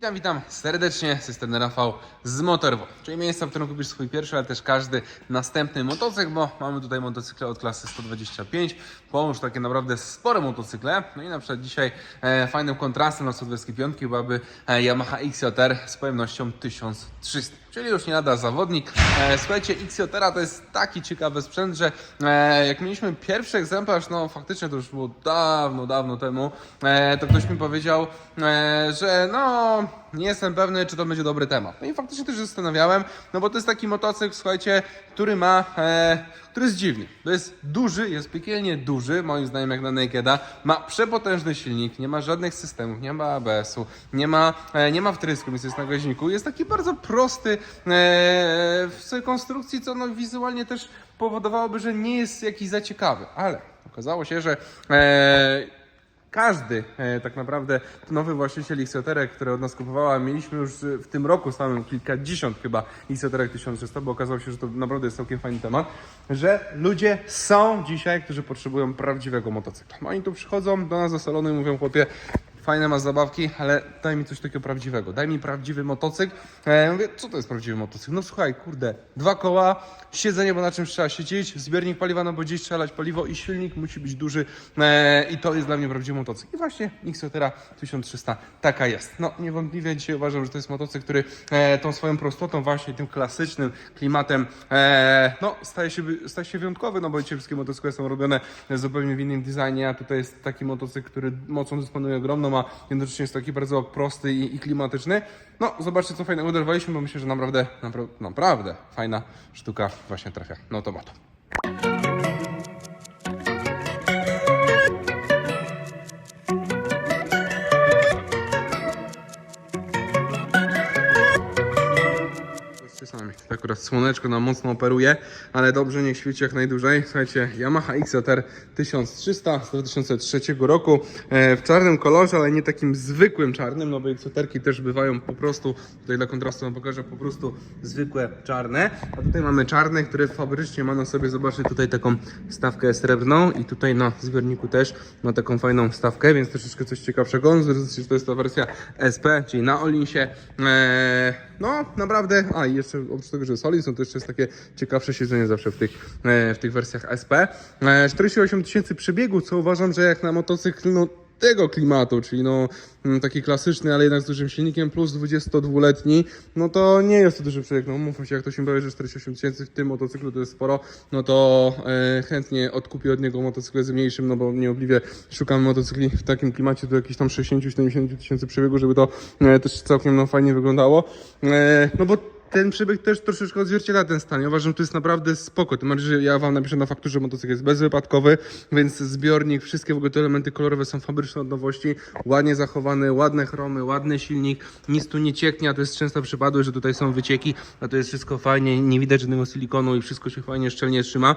Witam, witam serdecznie, system Rafał z Motorwo, czyli miejsca, w którym kupisz swój pierwszy, ale też każdy następny motocykl, bo mamy tutaj motocykle od klasy 125, po już takie naprawdę spore motocykle. No i na przykład dzisiaj e, fajnym kontrastem na Sudweckie Piątki byłaby e, Yamaha XJR z pojemnością 1300, czyli już nie lada zawodnik. E, słuchajcie, XJR to jest taki ciekawy sprzęt, że e, jak mieliśmy pierwszy egzemplarz, no faktycznie to już było dawno, dawno temu, e, to ktoś mi powiedział, że no nie jestem pewny, czy to będzie dobry temat. No i faktycznie też zastanawiałem, no bo to jest taki motocykl, słuchajcie, który ma, który jest dziwny. To jest duży, jest piekielnie duży, moim zdaniem jak na Nakeda, ma przepotężny silnik, nie ma żadnych systemów, nie ma ABS-u, nie ma, e, nie ma wtrysku, więc jest na gaźniku. Jest taki bardzo prosty e, w swojej konstrukcji, co no wizualnie też powodowałoby, że nie jest jakiś za ciekawy, ale okazało się, że e, każdy e, tak naprawdę nowy właściciel Xjoterek, który od nas kupowała, mieliśmy już w tym roku samym kilkadziesiąt chyba Xjoterek 1300, bo okazało się, że to naprawdę jest całkiem fajny temat, że ludzie są dzisiaj, którzy potrzebują prawdziwego motocykla. No oni tu przychodzą do nas do salonu i mówią, chłopie, fajne masz zabawki, ale daj mi coś takiego prawdziwego, daj mi prawdziwy motocykl. E, mówię, co to jest prawdziwy motocykl? No słuchaj, kurde, dwa koła, siedzenie, bo na czymś trzeba siedzieć, zbiornik paliwa, no bo gdzieś trzeba lać paliwo i silnik musi być duży e, i to jest dla mnie prawdziwy motocykl. I właśnie Xotera 1300 taka jest. No niewątpliwie dzisiaj uważam, że to jest motocykl, który e, tą swoją prostotą, właśnie tym klasycznym klimatem, e, no staje się, staje się wyjątkowy, no bo dzisiaj wszystkie motocykle są robione zupełnie w innym designie, a tutaj jest taki motocykl, który mocą dysponuje ogromną, a jednocześnie jest taki bardzo prosty i, i klimatyczny. No, zobaczcie, co fajnego oderwaliśmy, bo myślę, że naprawdę, naprawdę, naprawdę fajna sztuka właśnie trafia na automat. Akurat słoneczko nam mocno operuje, ale dobrze, niech świeci jak najdłużej. Słuchajcie, Yamaha XJR 1300 z 2003 roku e, w czarnym kolorze, ale nie takim zwykłym czarnym, no bo XJR-ki też bywają po prostu, tutaj dla kontrastu wam pokażę, po prostu zwykłe czarne. A tutaj mamy czarne, które fabrycznie ma na sobie, zobaczcie tutaj taką stawkę srebrną i tutaj na zbiorniku też ma taką fajną stawkę, więc troszeczkę coś ciekawszego. Że to jest ta wersja SP, czyli na Olinsie. E, no, naprawdę, a i jeszcze oprócz tego, że jest Olin, są to jeszcze jest takie ciekawsze siedzenie zawsze w tych, e, w tych wersjach SP. E, 48 tysięcy przebiegu, co uważam, że jak na motocykl, no tego klimatu, czyli no mm, taki klasyczny, ale jednak z dużym silnikiem, plus 22-letni, no to nie jest to duży przebieg. No mówmy się, jak ktoś mi powie, że 48 tysięcy w tym motocyklu to jest sporo, no to e, chętnie odkupię od niego motocykle z mniejszym, no bo niewątpliwie szukamy motocykli w takim klimacie do jakichś tam 60-70 tysięcy przebiegu, żeby to e, też całkiem no, fajnie wyglądało. E, no bo ten przebieg też troszeczkę odzwierciedla ten stan. Ja uważam, że to jest naprawdę spoko. Tym bardziej, że ja wam napiszę na fakturze, że motocykl jest bezwypadkowy, więc zbiornik, wszystkie w ogóle te elementy kolorowe są fabryczne od nowości, ładnie zachowane, ładne chromy, ładny silnik, nic tu nie cieknie, a to jest często przypadłość, że tutaj są wycieki, a to jest wszystko fajnie, nie widać żadnego silikonu i wszystko się fajnie, szczelnie trzyma.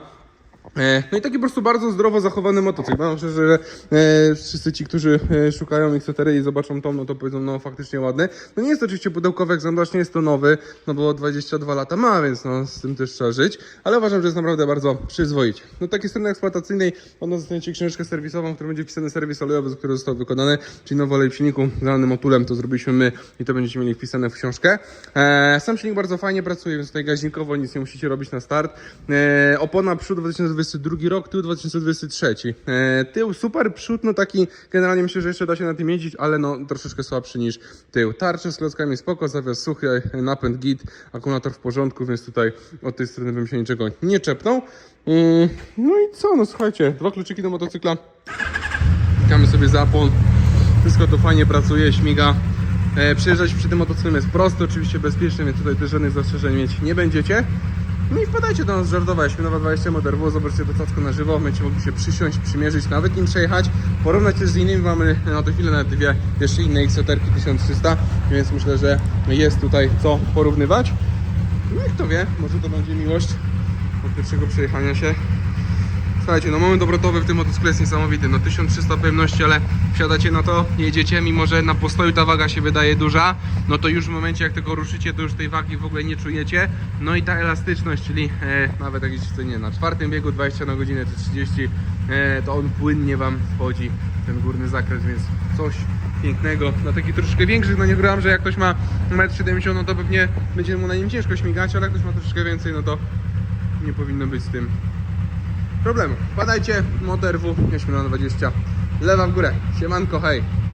E, No i taki po prostu bardzo zdrowo zachowany motocykl. Mam myślę, że e, wszyscy ci, którzy e, szukają XTR i zobaczą to, no to powiedzą, no faktycznie ładny. No nie jest oczywiście pudełkowy egzemplarz, nie jest to nowy, no bo 22 lata ma, więc no z tym też trzeba żyć, ale uważam, że jest naprawdę bardzo przyzwoicie. No takiej strony eksploatacyjnej, od nas dostaniecie książkę serwisową, w której będzie wpisany serwis olejowy, który został wykonany, czyli nowy olej w silniku z danym motulem, to zrobiliśmy my i to będziecie mieli wpisane w książkę. Sam silnik bardzo fajnie pracuje, więc tutaj gaźnikowo nic nie musicie robić na start. Opona przód 2022 rok, tył 2023. E, tył super, przód no taki, generalnie myślę, że jeszcze da się na tym jeździć, ale no troszeczkę słabszy niż tył. Tarcze z klockami spoko, zawias suchy, napęd git, akumulator w porządku, więc tutaj od tej strony bym się niczego nie czepnął. Mm, no i co, no słuchajcie, dwa kluczyki do motocykla. Klikamy sobie zapłon. Wszystko to fajnie pracuje, śmiga. E, przyjeżdżać przy tym motocyklem jest prosto, oczywiście bezpiecznie, więc tutaj też żadnych zastrzeżeń mieć nie będziecie. No i wpadajcie do nas żartować, Śmielowa 20 Motorwo, zobaczcie to cacko na żywo, będziecie mogli się przysiąść, przymierzyć, nawet nim przejechać, porównać też z innymi, mamy na tę chwilę na dwie jeszcze inne XOTR-ki 1300, więc myślę, że jest tutaj co porównywać. No i kto wie, może to będzie miłość od pierwszego przejechania się. Słuchajcie, no moment obrotowy w tym motocyklu jest niesamowity. No 1300 pojemności, ale wsiadacie na to, jedziecie, mimo że na postoju ta waga się wydaje duża, no to już w momencie jak tego ruszycie, to już tej wagi w ogóle nie czujecie. No i ta elastyczność, czyli e, nawet jak jesteście nie, na czwartym biegu 20 na godzinę czy 30, e, to on płynnie Wam wchodzi w ten górny zakres, więc coś pięknego. Na taki troszeczkę większy, no nie ukrywam, że jak ktoś ma 1,70 m, no to pewnie będzie mu na nim ciężko śmigać, ale jak ktoś ma troszeczkę więcej, no to nie powinno być z tym problemu. Wpadajcie, motor W, 8 na 20, lewa w górę. Siemanko, hej!